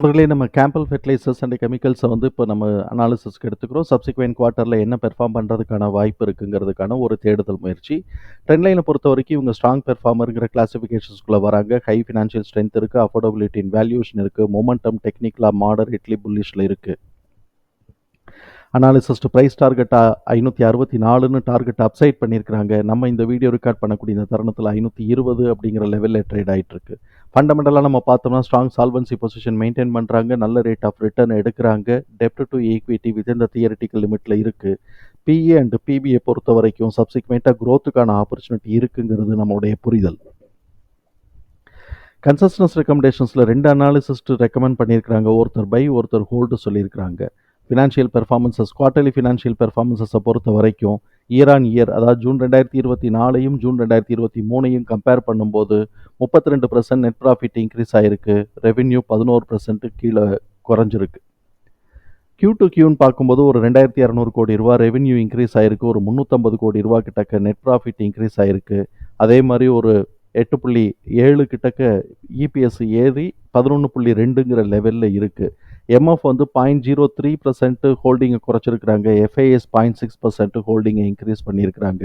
நண்பர்களே நம்ம Campbell fertilisers and கெமிக்கல்ஸை வந்து இப்போ நம்ம அனாலிசிஸ்க்கு எடுத்துக்கிறோம். சப்சிக்வெண்ட் குவார்ட்டரில் என்ன பெர்ஃபார்ம் பண்ணுறதுக்கான வாய்ப்பு இருக்குங்கிறதுக்கான ஒரு தேடுதல் முயற்சி. ட்ரெண்ட் லைனை பொறுத்த வரைக்கும் இவங்க ஸ்ட்ராங் பெர்ஃபார்மருங்கிற கிளாசிஃபிகேஷன்ஸ்குள்ளே வராங்க. ஹை ஃபினான்ஷியல் ஸ்ட்ரென்த் இருக்குது அஃபோர்டபிலிட்டி இன் வேல்யூஷன் இருக்குது மொமெண்டம் டெக்னிக்கலாக மாடரேட்லி புல்லிஷில் இருக்குது அனாலிசிஸ்ட் ப்ரைஸ் டார்கெட்டாக ஐநூற்றி அறுபத்தி நாலுன்னு டார்கெட் அப்சைட் பண்ணியிருக்கிறாங்க. நம்ம இந்த வீடியோ ரெக்கார்ட் பண்ணக்கூடிய இந்த தருணத்தில் ஐநூற்றி இருபது அப்படிங்கிற லெவலில் ட்ரேட் ஆகிட்டு ஃபண்டமெண்டலாக நம்ம பார்த்தோம்னா ஸ்ட்ராங் சால்வன்சி பொசிஷன் மெயின்டைன் பண்ணுறாங்க நல்ல ரேட் ஆஃப் ரிட்டர்ன் எடுக்கிறாங்க. டெப்ட் டு ஈக்விட்டி வித் இந்த தியரிட்டிக்கல் லிமிட்டில் இருக்குது பிஏ அண்ட் பிபிஏ பொறுத்த வரைக்கும் சப்சிக்வெண்ட்டாக க்ரோத்துக்கான ஆப்பர்ச்சுனிட்டி இருக்குங்கிறது நம்மளுடைய புரிதல். கன்சஸ்டன்ஸ் ரெக்கமெண்டேஷன்ஸில் ரெண்டு அனாலிசிஸ்ட் ரெக்கமெண்ட் பண்ணியிருக்கிறாங்க. ஒருத்தர் பை ஒருத்தர் ஹோல்டு சொல்லியிருக்கிறாங்க. ஃபினான்ஷியல் பெர்ஃபார்மன்சஸ் குவார்டர்லி ஃபினான்ஷியல் பெர்ஃபார்மன்சஸை பொறுத்த வரைக்கும் இயர் ஆன் இயர் அதாவது ஜூன் ரெண்டாயிரத்தி இருபத்தி நாலையும் ஜூன் ரெண்டாயிரத்தி இருபத்தி மூணையும் கம்பேர் பண்ணும்போது முப்பத்தி ரெண்டு பர்சன்ட் நெட் ப்ராஃபிட் இன்க்ரீஸ் ஆகிருக்கு ரெவென்யூ பதினோரு பர்சன்ட் கீழே குறைஞ்சிருக்கு. கியூ டு கியூன்னு பார்க்கும்போது ஒரு ரெண்டாயிரத்தி இரநூறு கோடி ரூபா ரெவென்யூ இன்க்ரீஸ் ஆகிருக்கு ஒரு முந்நூற்றம்பது கோடி ரூபா கிட்டக்க நெட் ப்ராஃபிட் இன்க்ரீஸ் ஆகிருக்கு அதே மாதிரி ஒரு எட்டு புள்ளி ஏழு கிட்டக்க இபிஎஸ் ஏறி பதினொன்று புள்ளி ரெண்டுங்கிற லெவலில் இருக்குது எம்எஃப் வந்து பாயிண்ட் ஜீரோ த்ரீ பர்சன்ட் ஹோல்டிங்கை குறைச்சிருக்கிறாங்க. எஃப்ஐஎஸ் பாயிண்ட் சிக்ஸ் பர்சன்ட் ஹோல்டிங்கை இன்க்ரீஸ் பண்ணியிருக்கிறாங்க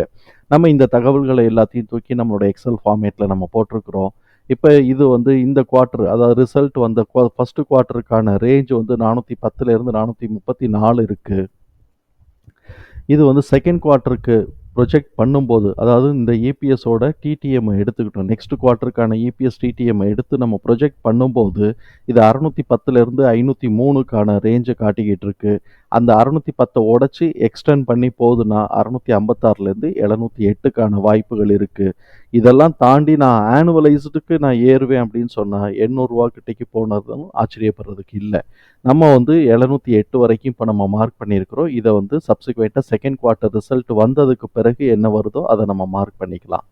நம்ம இந்த தகவல்களை எல்லாத்தையும் தூக்கி நம்மளோட எக்ஸல் ஃபார்மேட்டில் நம்ம போட்டிருக்கிறோம். இப்போ இது வந்து இந்த குவார்ட்டர் அதாவது ரிசல்ட் வந்த ஃபஸ்ட்டு குவார்ட்டருக்கான ரேஞ்ச் வந்து நானூற்றி பத்துலேருந்து நானூற்றி முப்பத்தி நாலு இருக்குது இது வந்து செகண்ட் குவார்ட்டருக்கு ப்ரொஜெக்ட் பண்ணும்போது அதாவது இந்த இபிஎஸோட டிடிஎம் எடுத்துக்கிட்டோம். நெக்ஸ்ட் குவார்ட்டருக்கான இபிஎஸ் டிடிஎம் எடுத்து நம்ம ப்ரொஜெக்ட் பண்ணும்போது இது அறநூற்றி பத்துலேருந்து ஐநூற்றி மூணுக்கான ரேஞ்சை காட்டிக்கிட்டு இருக்குது அந்த அறநூற்றி பத்தை உடச்சி எக்ஸ்டெண்ட் பண்ணி போகுதுன்னா அறநூற்றி ஐம்பத்தாறுலேருந்து எழுநூற்றி எட்டுக்கான வாய்ப்புகள் இருக்குது இதெல்லாம் தாண்டி நான் ஆனுவலைஸ்டுக்கு நான் ஏறுவேன் அப்படின்னு சொன்னால் எண்ணூறுரூவா கிட்டேக்கு போனதும் ஆச்சரியப்படுறதுக்கு இல்லை. நம்ம வந்து எழுநூற்றி எட்டு வரைக்கும் இப்போ நம்ம மார்க் பண்ணியிருக்கிறோம். இதை வந்து சப்சிக்வெண்ட்டாக செகண்ட் குவார்ட்டர் ரிசல்ட் வந்ததுக்கு பிறகு என்ன வருதோ அதை நம்ம மார்க் பண்ணிக்கலாம்.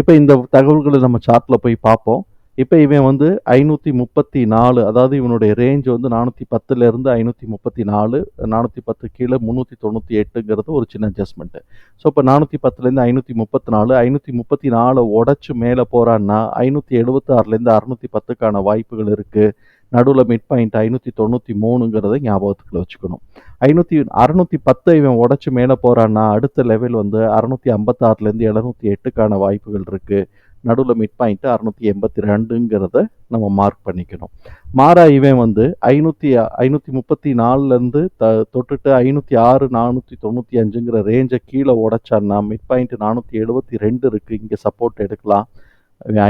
இப்போ இந்த தகவல்களை நம்ம சார்ட்டில் போய் பார்ப்போம். இப்போ இவன் வந்து ஐநூற்றி முப்பத்தி நாலு அதாவது இவனுடைய ரேஞ்ச் வந்து நானூற்றி பத்துலேருந்து ஐநூற்றி முப்பத்தி நாலு நானூற்றி பத்து கீழே முந்நூற்றி தொண்ணூற்றி எட்டுங்கிறது ஒரு சின்ன அட்ஜஸ்ட்மெண்ட்டு ஸோ இப்போ நானூற்றி பத்துலேருந்து ஐநூற்றி முப்பத்தி நாலு ஐநூற்றி முப்பத்தி நாலு உடச்சி மேலே போகிறான்னா ஐநூற்றி எழுபத்தாறுலேருந்து அறநூற்றி பத்துக்கான வாய்ப்புகள் இருக்குது நடுவில் மிட் பாயிண்ட் ஐநூற்றி தொண்ணூற்றி மூணுங்கிறத ஞாபகத்துக்குள்ள வச்சுக்கணும். ஐநூற்றி அறநூற்றி பத்தை இவன் உடச்சி மேலே போகிறான்னா அடுத்த லெவல் வந்து அறநூற்றி ஐம்பத்தாறுலேருந்து எழுநூற்றி எட்டுக்கான வாய்ப்புகள் இருக்குது நடுவில் மிட் பாயிண்ட்டு அறநூற்றி எண்பத்தி ரெண்டுங்கிறத நம்ம மார்க் பண்ணிக்கணும். மாறா இவன் வந்து ஐநூற்றி ஐநூற்றி முப்பத்தி நாலுலேருந்து த தொட்டுட்டு ஐநூற்றி ஆறு நானூற்றி தொண்ணூற்றி அஞ்சுங்கிற ரேஞ்சை கீழே உடச்சான்னா மிட் பாயிண்ட் நானூற்றி எழுபத்தி ரெண்டு இருக்குது இங்கே சப்போர்ட் எடுக்கலாம்.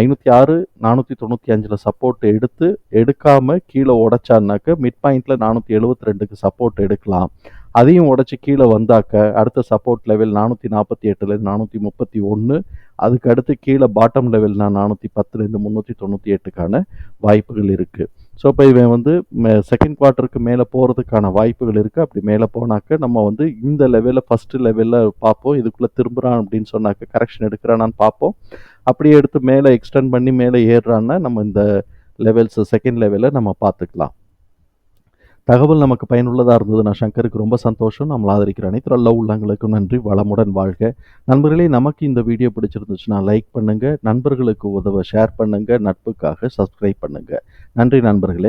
ஐநூற்றி ஆறு நானூற்றி தொண்ணூற்றி அஞ்சில் சப்போர்ட் எடுத்து எடுக்காமல் கீழே உடச்சான்னாக்க மிட் பாயிண்டில் நானூற்றி எழுபத்தி ரெண்டுக்கு சப்போர்ட் எடுக்கலாம். அதையும் உடச்சி கீழே வந்தாக்க அடுத்த சப்போர்ட் லெவல் நானூற்றி நாற்பத்தி எட்டுலேருந்து நானூற்றி முப்பத்தி ஒன்று அதுக்கு அடுத்து கீழே பாட்டம் லெவல்னா நானூற்றி பத்துலேருந்து முந்நூற்றி தொண்ணூற்றி எட்டுக்கான வாய்ப்புகள் இருக்குது ஸோ இப்போ இவன் வந்து செகண்ட் குவார்ட்டருக்கு மேலே போகிறதுக்கான வாய்ப்புகள் இருக்குது அப்படி மேலே போனாக்க நம்ம வந்து இந்த லெவலில் ஃபஸ்ட்டு லெவலில் பார்ப்போம். இதுக்குள்ளே திரும்புகிறான் அப்படின்னு சொன்னாக்க கரெக்ஷன் எடுக்கிறானான்னு பார்ப்போம். அப்படியே எடுத்து மேலே எக்ஸ்டெண்ட் பண்ணி மேலே ஏறுறான்னா நம்ம இந்த லெவல்ஸ் செகண்ட் லெவலில் நம்ம பார்த்துக்கலாம். தகவல் நமக்கு பயனுள்ளதாக இருந்தது நான் சங்கருக்கு ரொம்ப சந்தோஷம். நம்மளை ஆதரிக்கிற அனைத்து நல்ல உள்ளங்களுக்கும் நன்றி. வளமுடன் வாழ்க. நண்பர்களே நமக்கு இந்த வீடியோ பிடிச்சிருந்துச்சுன்னா லைக் பண்ணுங்கள் நண்பர்களுக்கு உதவ ஷேர் பண்ணுங்கள் நட்புக்காக சப்ஸ்கிரைப் பண்ணுங்கள் நன்றி நண்பர்களே.